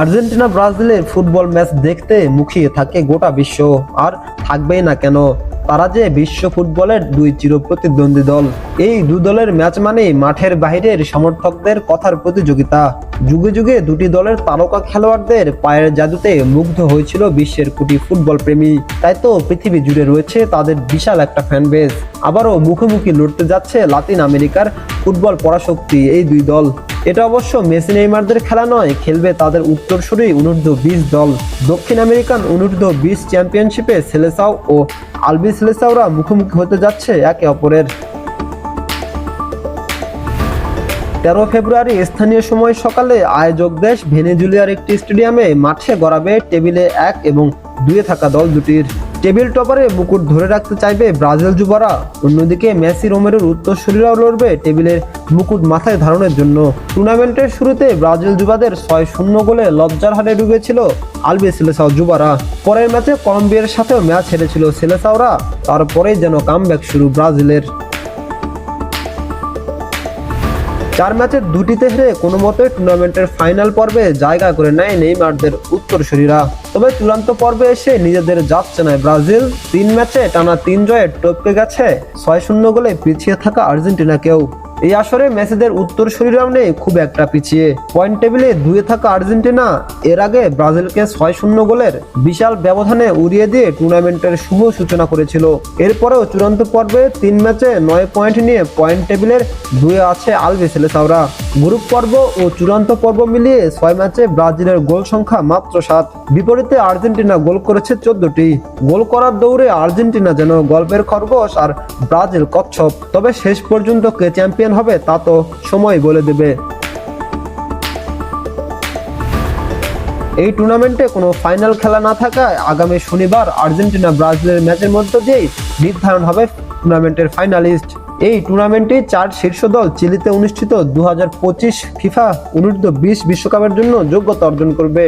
Argentina ব্রাজিলের football match দেখতে মুখিয়ে থাকে গোটা বিশ্ব। আর থাকবেই না কেন, তারা যে বিশ্ব ফুটবলের দুই চিরপ্রতিদ্বন্দ্বী দল। এই দু দলের ম্যাচ মানেই মাঠের বাইরের সমর্থকদের কথার প্রতিযোগিতা। যুগে যুগে দুটি দলের তারকা খেলোয়াড়দের পায়ের জাদুতে মুগ্ধ হয়েছিল বিশ্বের কোটি ফুটবল প্রেমী। তাই তো পৃথিবী জুড়ে রয়েছে তাদের বিশাল একটা ফ্যান বেস আবারও মুখোমুখি লড়তে যাচ্ছে লাতিন আমেরিকার ফুটবল পরাশক্তি এই দুই দল। এটা অবশ্য মেসি নেইমারদের খেলা নয়, খেলবে তাদের উত্তরসূরি অনূর্ধ্ব বিশ দল। দক্ষিণ আমেরিকান অনূর্ধ্ব বিশ চ্যাম্পিয়নশিপে সেলেসাও ও আলবি সেলেসাওরা মুখোমুখি হতে যাচ্ছে একে অপরের। তেরো ফেব্রুয়ারি স্থানীয় সময় সকালে আয়োজক দেশ ভেনেজুলিয়ার একটি স্টেডিয়ামে মাঠে গড়াবে টেবিলে এক এবং দুয়ে থাকা দল দুটির। টেবিল টপারে মুকুট ধরে রাখতে চাইবে ব্রাজিল যুবরা। অন্যদিকে মেসি রোমেরোর উত্তরসূরিরাও লড়বে টেবিলের মুকুট মাথায় ধারণের জন্য। টুর্নামেন্টের শুরুতে ব্রাজিল যুবাদের ছয় শূন্য গোলে লজ্জার হারে ডুবেছিল আলবে সেলেসাও যুবারা। পরের ম্যাচে কলম্বিয়ার সাথেও ম্যাচ হেরেছিল সেলেসাওরা। তারপরেই যেন কামব্যাক শুরু ব্রাজিলের। চার ম্যাচের দুটিতে হেরে কোনো মতে টুর্নামেন্টের ফাইনাল পর্বে জায়গা করে নেয় নেইমারদের উত্তরসূরিরা। তবে চূড়ান্ত পর্বে এসে নিজেদের যাচ্ছে না ব্রাজিল। তিন ম্যাচে টানা তিন জয়ে টপকে গেছে। ছয় শূন্য গোলে পিছিয়ে থাকা আর্জেন্টিনাকেও। এই আসরে মেসিদের উত্তরসূরিরাও নেই খুব একটা পিছিয়ে। পয়েন্ট টেবিলে দুয়ে থাকা আর্জেন্টিনা এর আগে ব্রাজিলকে ছয় শূন্য গোলের বিশাল ব্যবধানে উড়িয়ে দিয়ে টুর্নামেন্টের শুভ সূচনা করেছিল। এরপরেও চূড়ান্ত পর্বে তিন ম্যাচে নয় পয়েন্ট নিয়ে পয়েন্ট টেবিলের দুয়ে আছে আলভি সেলেসাওরা গ্রুপ পর্ব ও চূড়ান্ত পর্ব মিলিয়ে ছয় ম্যাচে ব্রাজিলের গোল সংখ্যা মাত্র সাত। বিপরীতে আর্জেন্টিনা গোল করেছে চোদ্দটি। গোল করার দৌড়ে আর্জেন্টিনা যেন গল্পের খরগোশ আর ব্রাজিল কচ্ছপ। তবে শেষ পর্যন্ত কে চ্যাম্পিয়ন হবে তা তো সময় বলে দেবে। এই টুর্নামেন্টে কোনো ফাইনাল খেলা না থাকায় আগামী শনিবার আর্জেন্টিনা ব্রাজিলের ম্যাচের মধ্য দিয়েই নির্ধারণ হবে টুর্নামেন্টের ফাইনালিস্ট। এই টুর্নামেন্টে চার শীর্ষ দল চিলিতে অনুষ্ঠিত দু হাজার পঁচিশ ফিফা অনূর্ধ্ব বিশ বিশ্বকাপের জন্য যোগ্যতা অর্জন করবে।